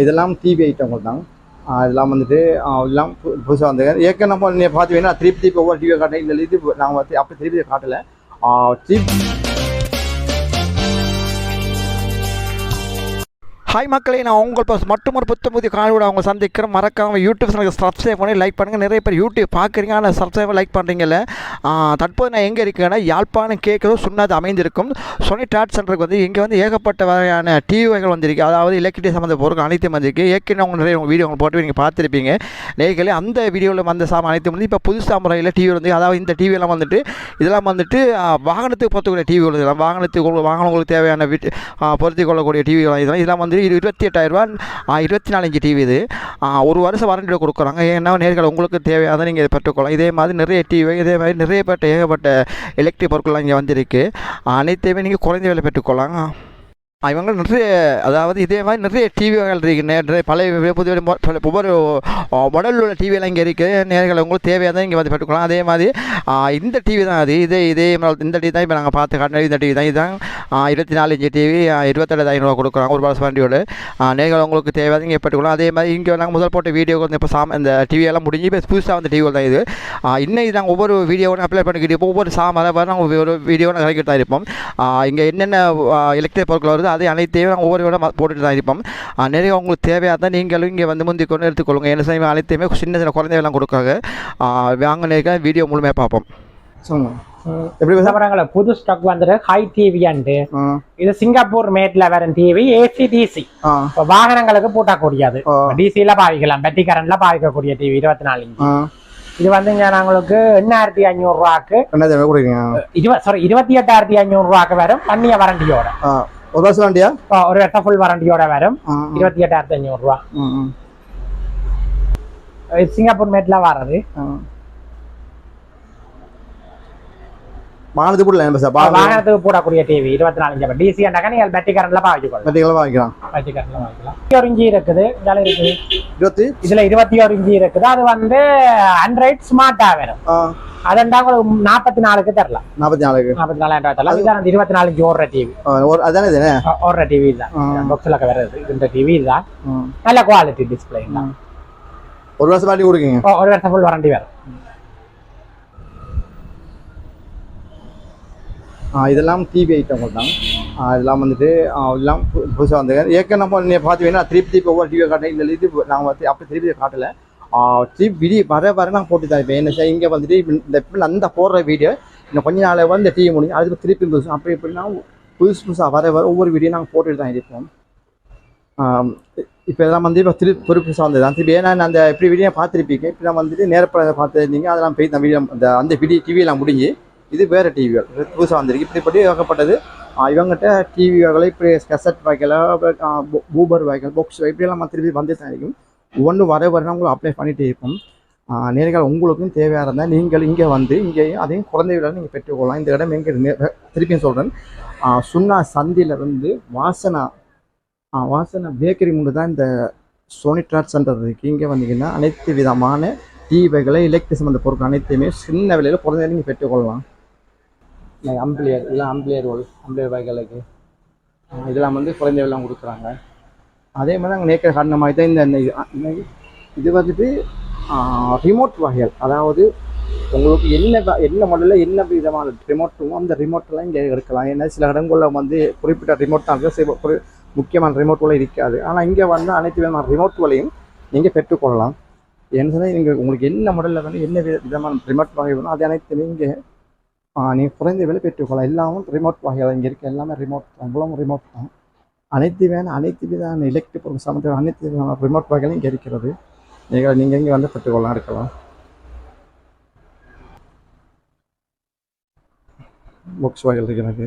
இதெல்லாம் டிவி ஐட்டங்கள் தான். இதெல்லாம் வந்துட்டு எல்லாம் புதுசாக பு- ஏற்கனவே நம்ம நீங்கள் பார்த்தீங்கன்னா திருப்பி திருப்பி ஒவ்வொரு டிவியை காட்டேன் இந்த இது நாங்கள் வந்து அப்போ திருப்பி காட்டலை. திருப்பி ஹாய் மக்களே நான் உங்கள் பஸ் மட்டும் ஒரு புத்த புதிய காணொலி அவங்க சந்திக்கிறேன். மறக்காமல் யூடியூப் சேனலுக்கு சப்ஸ்கிரைப் பண்ணி லைக் பண்ணுங்கள் நிறைய பேர் யூடியூப் பார்க்குறீங்க. ஆனால் சப்ஸ்கிரைப் லைக் பண்ணுறீங்கல்ல தற்போது நான் எங்கே இருக்கேன்னா யாழ்ப்பாணம் கேட்குறதோ சுண்ணாது அமைந்திருக்கும். சொனி டாட் சென்டருக்கு வந்து இங்கே வந்து ஏகப்பட்ட வகையான டிவி வகைகள் வந்திருக்கு. அதாவது எலக்ட்ரிக் சம்மந்த பொருட்கள் அனைத்தும் வந்திருக்கு. ஏற்கனவே அவங்க நிறைய வீடியோ போட்டு நீங்கள் பார்த்துருப்பீங்க. நேர்களே அந்த வீடியோவில் வந்த சாமான் அனைத்தும் வந்து இப்போ புதுசாக முறையில் டிவி வந்து அதாவது இந்த டிவியெல்லாம் வந்துட்டு இதெல்லாம் வந்துட்டு வாகனத்துக்கு பொறுத்தக்கூடிய டிவி இதெல்லாம் வாகனத்துக்கு வாகனங்களுக்கு தேவையான வீட்டு பொருத்தி கொள்ளக்கூடிய டிவி இதெல்லாம் இதெல்லாம் வந்து இரு- இருபத்தி எட்டாயிரரூபா இருபத்தி நாலஞ்சு டிவி இது. ஒரு வருஷம் வாரண்டியோட கொடுக்குறாங்க. ஏன்னா நேர்கள் உங்களுக்கு தேவையானதை நீங்கள் இதை பெற்றுக்கொள்ளலாம். இதே மாதிரி நிறைய டிவி இதே மாதிரி நிறைய பேட்ட ஏகப்பட்ட எலக்ட்ரிக் பொருட்கள்லாம் இங்கே வந்திருக்கு. அனைத்தையுமே நீங்கள் குறைந்த விலை பெற்றுக்கொள்ளலாம். இவங்க நிறைய அதாவது இதே மாதிரி நிறைய டிவி வகைகள் இருக்குது நிறைய பழைய புதிய ஒவ்வொரு உடலில் உள்ள டிவியெல்லாம் இங்கே இருக்குது நேர்களை உங்களுக்கு தேவையானதை இங்கே வந்து பெற்றுக்கலாம் அதே மாதிரி இந்த டிவி தான் அது. இதே இதே இந்த டிவி தான் இப்போ நாங்கள் பார்த்து காட்டின இந்த டிவி தான் இதுதான். இருபத்தி நாலு இன்ச்சு டிவி இருபத்தேழு ஐநூறுவா கொடுக்குறாங்க. ஒரு வருஷம் வண்டியோட. நேர்களை உங்களுக்கு தேவையாக இங்கே பெற்றுக்கலாம் அதே மாதிரி இங்கே நாங்கள் முதல் போட்ட வீடியோ வந்து இப்போ சாம் இந்த டிவியெல்லாம் முடிஞ்சு இப்போ புதுசாக வந்த டிவி தான் இது. இன்னும் இது நாங்கள் ஒவ்வொரு வீடியோவும் அப்ளை பண்ணிக்கிட்டு இருப்போம். ஒவ்வொரு சாமரை நாங்கள் ஒரு வீடியோ இறக்கிட்டு தான் இருப்போம். இங்கே என்னென்ன எலக்ட்ரிக் பொருட்கள் வருது அதை அனைத்தையும் நாங்கள் ஒவ்வொரு வீடியோ போட்டுட்டு தான் இருப்போம். நிறைய உங்களுக்கு தேவையாக நீங்களும் இங்கே வந்து முந்தி கொண்டு எடுத்துக்கொள்ளுங்க. என்ன செய்யும் அனைத்தையுமே சின்ன சின்ன குழந்தைகள்லாம் கொடுக்காங்க ஆ, வாங்க நேரம் வீடியோ முழுமையாக பார்ப்போம் எப்படி புது ஸ்டாக் வந்துட்டு ஹை டிவி அண்டு இது சிங்கப்பூர் மேட்ல வரும் டிவி ஏசி டிசி வாகனங்களுக்கு பூட்டக்கூடியது ஆ. டிசில பாவிக்கலாம். பேட்டரி கரண்ட்ல பாவிக்கக்கூடிய டிவி இருபத்தி நாலு இது வந்துங்க நாங்களுக்கு எண்ணாயிரத்தி ஐநூறு ரூபாக்கு இருபது சாரி இருபத்தி எட்டாயிரத்தி ஐநூறு ரூபாக்கு வரும் பண்ணிய வரண்டியோட ஒரு வருஷம் வண்டியா ஒரு வருஷம் ஃபுல் வரண்டியோட வரும் இருபத்தி எட்டாயிரத்தி ஐநூறு ரூபா சிங்கப்பூர் மேட்ல வர்றது வானத்து போடல பாருங்க வாகனத்துக்கு போடக்கூடிய டிவி இருபத்தி நாலு இன்ச் டிசி அண்டாக்க நீங்கள் பேட்டரி கரண்ட்ல பாவிக்கொள்ளலாம் கட்டிக்கலாம் வாங்கிக்கலாம் பேட்டரி கரண்ட்ல பாவிக்கலாம் இருபத்தி ஒரு இன்ச்சு இருக்குது. இதால இருக்குது. இருபத்தி? இதுல இருபத்தி ஒரு இன்ச்சு இருக்குது. அது வந்து ஆண்ட்ராய்ட் ஸ்மார்ட்டா வரும். அதண்டா உங்களுக்கு நாற்பத்தி நாலுக்கு தரலாம். நாற்பத்தி நாலுக்கு நாற்பத்தி நாலாயிரம் தரலாம். இது அந்த இருபத்தி நாலு இன்ச்சு ஓடுற டிவி அதானே ஓடுற டிவி தான். பாக்ஸ்ல வருது இந்த டிவி தான். நல்ல குவாலிட்டி டிஸ்பிளே தான். ஒரு வருஷம் வாட்டி கொடுக்குங்க? ஒரு வருஷம் ஃபுல் வாரண்டி வரும். இதெல்லாம் டிவி ஐட்டங்கள் தான். இதெல்லாம் வந்துட்டு எல்லாம் புதுசாக பு- ஏற்கனவே நம்ம நீங்கள் பார்த்தீங்கன்னா திருப்பி திருப்பி ஒவ்வொரு டிவியை காட்டினேன் இந்த இது நாங்கள் வந்து அப்படி திருப்பி காட்டலை. திருப்பி வீடியோ வர வர நான் போட்டு தான் இருப்பேன் என்ன சார் இங்கே வந்துட்டு இந்த இப்ப அந்த போடுற வீடியோ இன்னும் கொஞ்ச நாள் வந்து இந்த டிவி முடியும் அதுக்கு திருப்பி புதுசு. அப்படி இப்படின்னா புதுசு புதுசாக வர வர ஒவ்வொரு வீடியோ நாங்கள் போட்டுட்டு தான் இருப்போம். இப்போ இதெல்லாம் வந்து இப்போ திரு புது புதுசாக வந்தது தான். திருப்பி ஏன்னா நான் அந்த இப்படி வீடியோ பார்த்துருப்பீங்க. இப்போ நான் வந்துட்டு நேரப்பட பார்த்துருந்தீங்க. அதெல்லாம் போய் அந்த வீடியோ அந்த அந்த வீடியோ டிவியெல்லாம் முடிஞ்சு இது வேறு டிவிகள் புதுசாக வந்திருக்கு. இப்படிப்படி ஏகப்பட்டது இவங்ககிட்ட டிவி வகைகள் இப்படி கெசட் வகைகள் பூபர் வகைகள் பாக்ஸ் இப்படியெல்லாம் திருப்பி வந்து தான் இருக்கும். ஒவ்வொன்று வர வர உங்களுக்கு அப்ளை பண்ணிகிட்டே இருப்போம் நேர்கள் உங்களுக்கும் தேவையாக இருந்தால் நீங்கள் இங்கே வந்து இங்கேயும் அதையும் குழந்தை விட நீங்கள் பெற்றுக்கொள்ளலாம். இந்த இடம் எங்கே திருப்பியும் சொல்கிறேன் சுண்ணா சந்தியிலிருந்து வாசனா வாசனை வாசனா பேக்கரி முன்னு தான் இந்த சோனி ட்ராட் சென்டர் இருக்குது இங்கே வந்தீங்கன்னா அனைத்து விதமான டிவிகளை எலக்ட்ரிக் சம்மந்த பொருட்கள் அனைத்தையுமே சின்ன விலையில் குறைந்த நீங்கள் பெற்றுக்கொள்ளலாம். அம்பிளியர் இதெல்லாம் அம்பிளியர் ரோல் அம்பிளியர் வகைகளுக்கு இதெல்லாம் வந்து குறைந்த கொடுக்குறாங்க. அதே மாதிரி நாங்கள் நேக்கர் காட்டின மாதிரி தான் இந்த இது- வந்துட்டு ரிமோட் வகைகள். அதாவது உங்களுக்கு என்ன என்ன மாடலில் என்ன விதமான ரிமோட்டும் அந்த ரிமோட்டெல்லாம் இங்கே எடுக்கலாம். ஏன்னா சில இடங்களில் வந்து குறிப்பிட்ட ரிமோட் தான் இருக்கும் முக்கியமான ரிமோட்டுகளும் இருக்காது. ஆனால் இங்கே வந்து அனைத்து விதமான ரிமோட்டுகளையும் நீங்கள் பெற்றுக்கொள்ளலாம். என்ன சொன்னால் நீங்கள் உங்களுக்கு என்ன மாடலில் வந்து என்ன வித- விதமான ரிமோட் வகை வேணும் அது அனைத்துமே இங்கே நீங்கள் குறைந்த விலை பெற்றுக்கொள்ளலாம் எல்லாமும் ரிமோட் வகைகள் இங்கே இருக்க. எல்லாமே ரிமோட் தான். இவ்வளவும் ரிமோட் தான். அனைத்து வேணும் அனைத்து விதமான எலக்ட்ரிக் பொருள் சம்மந்த அனைத்து விதமான ரிமோட் வகைகளும் இங்கே இருக்கிறது. நீங்கள் நீங்கள் இங்கே வந்து பெற்றுக்கொள்ளலாம் இருக்கலாம் புக்ஸ் வகைகள் இருக்கிறது.